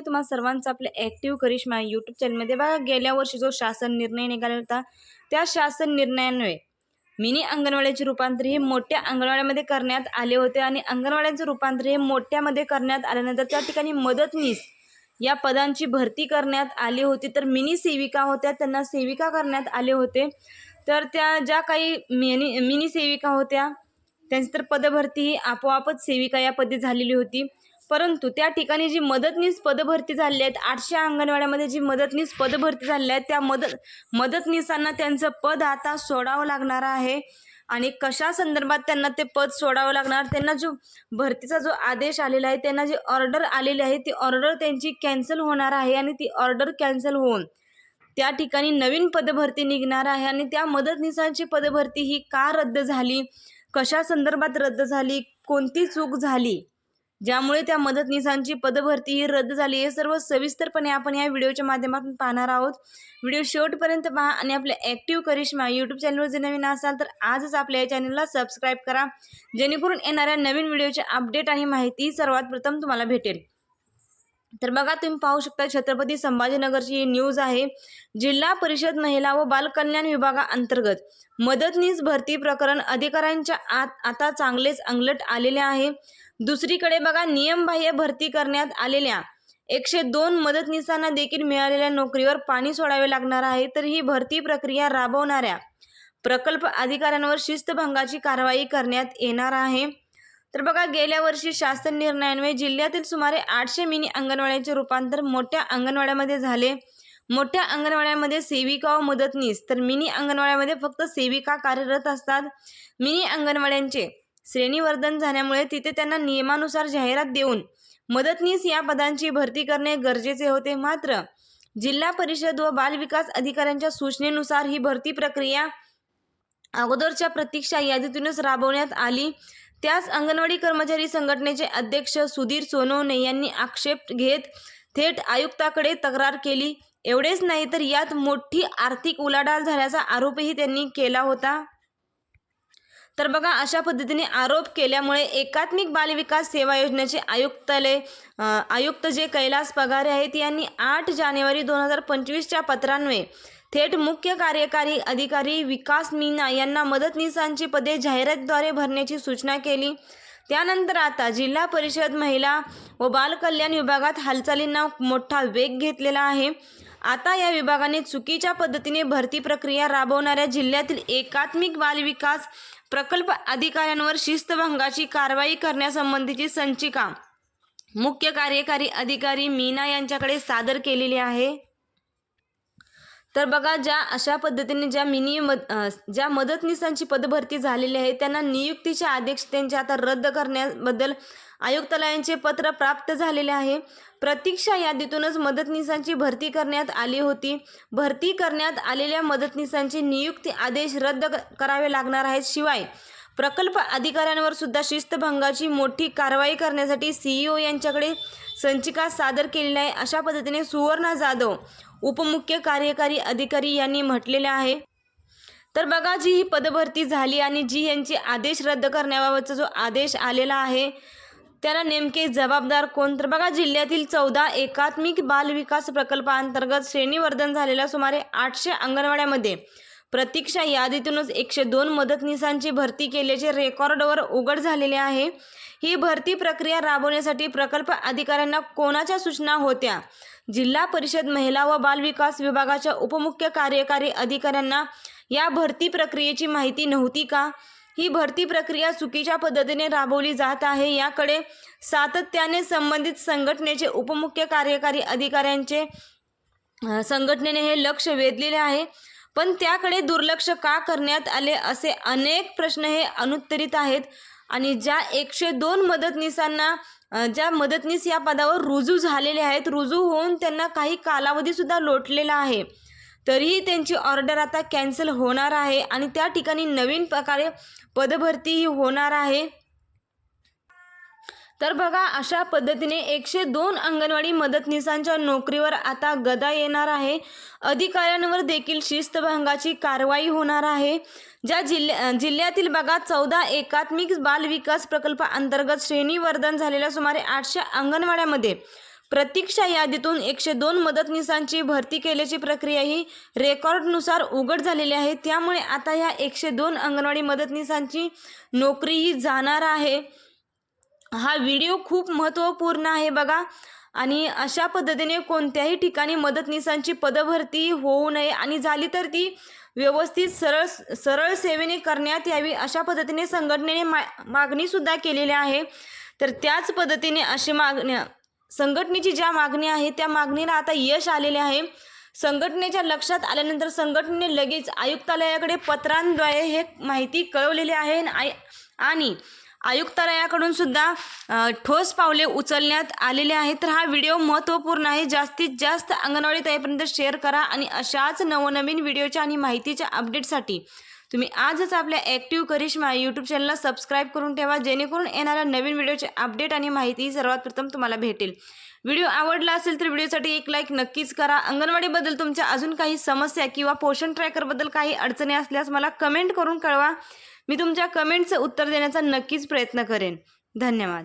तुम्हा सर्वांचं आपल्या ॲक्टिव्ह करिश्मा यूट्यूब चॅनलमध्ये बघा. गेल्या वर्षी जो शासन निर्णय निघाला होता त्या शासन निर्णयान्वये मिनी अंगणवाड्याचे रूपांतर हे मोठ्या अंगणवाड्यामध्ये करण्यात आले होते आणि अंगणवाड्यांचं रूपांतर हे मोठ्यामध्ये करण्यात आल्यानंतर त्या ठिकाणी मदतनीस या पदांची भरती करण्यात आली होती. तर मिनी सेविका होत्या त्यांना सेविका करण्यात आले होते. तर त्या ज्या काही मिनी मिनी सेविका होत्या त्यांची तर पदभरती ही आपोआपच सेविका या पदी झालेली होती. परंतु त्या ठिकाणी जी मदतनीस पदभरती झालेली आहेत आठशे अंगणवाड्यामध्ये जी मदतनीस पदभरती झालेली आहेत त्या मदत मदतनीसांना त्यांचं पद आता सोडावं लागणार आहे. आणि कशा संदर्भात त्यांना ते पद सोडावं लागणार त्यांना जो भरतीचा जो आदेश आलेला आहे त्यांना जी ऑर्डर आलेली आहे ती ऑर्डर त्यांची कॅन्सल होणार आहे आणि ती ऑर्डर कॅन्सल होऊन त्या ठिकाणी नवीन पदभरती निघणार आहे आणि त्या मदतनीसांची पदभरती ही का रद्द झाली? कशा संदर्भात रद्द झाली? कोणती चूक झाली? ज्यामुळे त्या मदतनीसांची पदभरती ही रद्द झाली. हे सर्व सविस्तरपणे आपण या व्हिडिओच्या माध्यमातून पाहणार आहोत. व्हिडिओ शेवटपर्यंत पहा आणि आपल्या ॲक्टिव्ह करिश्मा यूट्यूब चॅनलवर जर नवीन असाल तर आजच आपल्या या चॅनलला सबस्क्राईब करा. जेणेकरून येणाऱ्या नवीन व्हिडिओचे अपडेट आणि माहिती सर्वात प्रथम तुम्हाला भेटेल. तर बघा तुम्ही पाहू शकता छत्रपती संभाजीनगरची ही न्यूज आहे. जिल्हा परिषद महिला व बालकल्याण विभागाअंतर्गत मदतनीस भरती प्रकरण अधिकाऱ्यांच्या आत आता चांगलेच अंगलट आलेले आहे. दुसरीकडे बघा नियमबाह्य भरती करण्यात आलेल्या एकशे दोन मदतनीसांना देखील मिळालेल्या नोकरीवर पाणी सोडावे लागणार आहे. तर ही भरती प्रक्रिया राबवणाऱ्या प्रकल्प अधिकाऱ्यांवर शिस्तभंगाची कारवाई करण्यात येणार आहे. तर बघा गेल्या वर्षी शासन निर्णयान्वये जिल्ह्यातील सुमारे आठशे मिनी अंगणवाड्यांचे रूपांतर मोठ्या अंगणवाड्यामध्ये झाले. मोठ्या अंगणवाड्यामध्ये सेविका व मदतनीस तर मिनी अंगणवाड्यामध्ये फक्त सेविका कार्यरत असतात. मिनी अंगणवाड्यांचे श्रेणीवर्धन झाल्यामुळे तिथे त्यांना नियमानुसार जाहिरात देऊन मदतनीस या पदांची भरती करणे गरजेचे होते. मात्र जिल्हा परिषद व बालविकास अधिकाऱ्यांच्या सूचनेनुसार ही भरती प्रक्रिया अगोदरच्या प्रतीक्षा यादीतूनच राबवण्यात आली. त्यास अंगणवाडी कर्मचारी संघटनेचे अध्यक्ष सुधीर सोनवणे यांनी आक्षेप घेत थेट आयुक्ताकडे तक्रार केली. एवढेच नाही तर यात मोठी आर्थिक उलाढाल झाल्याचा आरोपही त्यांनी केला होता. तर बघा अशा पद्धतीने आरोप केल्यामुळे एकात्मिक बालविकास सेवा योजनेचे आयुक्तालय आयुक्त जे कैलास पगारे आहेत यांनी आठ जानेवारी दोन हजार पंचवीसच्या पत्रान्वये थेट मुख्य कार्यकारी अधिकारी विकास मीना यांना मदतनीसांची पदे जाहिरातीद्वारे भरण्याची सूचना केली. त्यानंतर आता जिल्हा परिषद महिला व बालकल्याण विभागात हालचालींना मोठा वेग घेतलेला आहे. आता या विभागाने चुकीच्या पद्धतीने भरती प्रक्रिया राबवणाऱ्या जिल्ह्यातील एकात्मिक बालविकास प्रकल्प अधिकाऱ्यांवर शिस्तभंगाची कारवाई करण्यासंबंधीची संचिका मुख्य कार्यकारी अधिकारी मीना यांच्याकडे सादर केलेली आहे. तर बघा ज्या अशा पद्धतीने ज्या मिनी मद ज्या मदतनीसांची पदभरती झालेली आहे त्यांना नियुक्तीचे आदेश त्यांचे आता रद्द करण्याबद्दल आयुक्तालयांचे पत्र प्राप्त झालेले आहे. प्रतीक्षा यादीतूनच मदतनीसांची भरती करण्यात आली होती. भरती करण्यात आलेल्या मदतनीसांचे नियुक्ती आदेश रद्द क- करावे लागणार आहेत. शिवाय प्रकल्प अधिकाऱ्यांवर सुद्धा शिस्तभंगाची मोठी कारवाई करण्यासाठी सीईओ यांच्याकडे संचिका सादर केलेली आहे अशा पद्धतीने सुवर्णा जाधव उपमुख्य कार्यकारी अधिकारी यांनी म्हटलेले आहे. तर बघा जी ही पदभरती झाली आणि जी यांची आदेश रद्द करण्याबाबतचा जो आदेश आलेला आहे त्याला नेमके जबाबदार कोण? तर बघा जिल्ह्यातील चौदा एकात्मिक बाल विकास प्रकल्पांतर्गत श्रेणीवर्धन झालेल्या सुमारे आठशे अंगणवाड्यामध्ये प्रतीक्षा यादीतूनच एकशे दोन मदतनीसांची भरती केल्याचे रेकॉर्डवर उघड झालेले आहे. ही भरती प्रक्रिया राबवण्यासाठी प्रकल्प अधिकाऱ्यांना कोणाच्या सूचना होत्या? जिल्हा परिषद महिला व बालविकास विभागाच्या उपमुख्य कार्यकारी अधिकाऱ्यांना या भरती प्रक्रियेची माहिती नव्हती का? ही भरती प्रक्रिया चुकीच्या पद्धतीने राबवली जात आहे याकडे सातत्याने संबंधित संघटनेचे उपमुख्य कार्यकारी अधिकाऱ्यांचे संघटनेने हे लक्ष वेधलेले आहे. पण त्याकडे दुर्लक्ष का करण्यात आले असे अनेक प्रश्न हे अनुत्तरित आहेत. आणि ज्या एकशे दोन मदतनीसांना ज्या मदतनीस या पदावर रुजू झालेले आहेत रुजू होऊन त्यांना काही कालावधीसुद्धा लोटलेला आहे. तरीही त्यांची ऑर्डर आता कॅन्सल होणार आहे आणि त्या ठिकाणी नवीन प्रकारे पदभरतीही होणार आहे. तर बघा अशा पद्धतीने एकशे दोन अंगणवाडी मदतनीसांच्या नोकरीवर आता गदा येणार आहे. अधिकाऱ्यांवर देखील शिस्तभंगाची कारवाई होणार आहे. ज्या जिल्ह्या जिल्ह्यातील बघा चौदा एकात्मिक बाल विकास प्रकल्प अंतर्गत श्रेणीवर्धन झालेल्या सुमारे आठशे अंगणवाड्यामध्ये प्रतीक्षा यादीतून एकशे दोन मदतनीसांची भरती केल्याची प्रक्रिया ही रेकॉर्डनुसार उघड झालेली आहे. त्यामुळे आता या एकशे दोन अंगणवाडी मदतनीसांची नोकरीही जाणार आहे. हा व्हिडिओ खूप महत्त्वपूर्ण आहे बघा. आणि अशा पद्धतीने कोणत्याही ठिकाणी मदतनीसांची पदभरती होऊ नये आणि झाली तर ती व्यवस्थित सरळ सरळ सेवेने करण्यात यावी अशा पद्धतीने संघटनेने मा मागणीसुद्धा केलेली आहे. तर त्याच पद्धतीने अशी मागण्या संघटनेची ज्या मागणी आहे त्या मागणीला आता यश आलेले आहे. संघटनेच्या लक्षात आल्यानंतर संघटनेने लगेच आयुक्तालयाकडे पत्रांद्वारे हे माहिती कळवलेली आहे आणि आय- आणि आयुक्तालयाकडून सुद्धा ठोस पावले उचलण्यात आलेले आहेत. तर हा व्हिडिओ महत्त्वपूर्ण आहे. जास्तीत जास्त अंगणवाडी ताईपर्यंत शेअर करा आणि अशाच नवनवीन व्हिडिओच्या आणि माहितीच्या अपडेटसाठी तुम्ही आजच आपल्या ॲक्टिव्ह करिश्मा यूट्यूब चॅनलला सबस्क्राईब करून ठेवा जेणेकरून येणाऱ्या नवीन व्हिडिओचे अपडेट आणि माहिती सर्वात प्रथम तुम्हाला भेटेल. व्हिडिओ आवडला असेल तर व्हिडिओसाठी एक लाईक नक्कीच करा. अंगणवाडीबद्दल तुमच्या अजून काही समस्या किंवा पोषण ट्रॅकरबद्दल काही अडचणी असल्यास मला कमेंट करून कळवा. मी तुमच्या कमेंटचं उत्तर देण्याचा नक्कीच प्रयत्न करेन. धन्यवाद.